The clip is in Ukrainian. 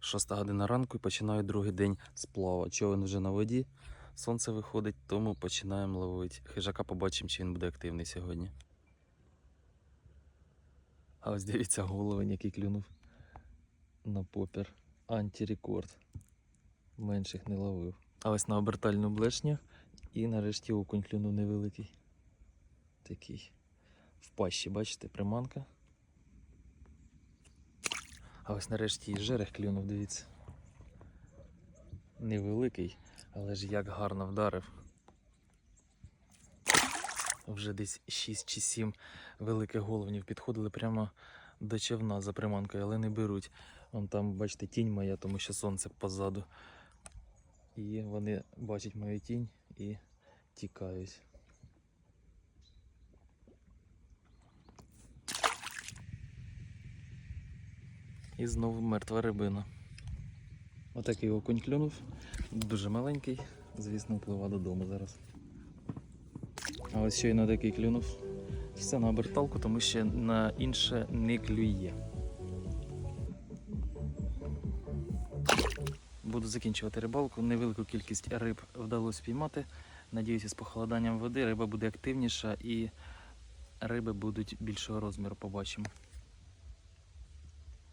Шоста година ранку і починаю другий день сплава. Човен вже на воді, сонце виходить, тому починаємо ловити. Хижака побачимо, чи він буде активний сьогодні. А ось дивіться, головень, який клюнув на попір. Антирекорд. Менших не ловив. А ось на обертальну блешню і нарешті окунь клюнув невеликий. Такий. В пащі, бачите, приманка. А ось нарешті і жерех клюнув, дивіться. Невеликий, але ж як гарно вдарив. Вже десь 6 чи 7 великих головнів підходили прямо до човна за приманкою, але не беруть. Вон там, бачите, тінь моя, тому що сонце позаду. І вони бачать мою тінь і тікають. І знову мертва рибина. Отакий окунь клюнув. Дуже маленький, звісно, вплива додому зараз. А ось щойно такий клюнув. Все на оберталку, тому що на інше не клює. Буду закінчувати рибалку. Невелику кількість риб вдалося піймати. Надіюся, з похолоданням води риба буде активніша і риби будуть більшого розміру, побачимо.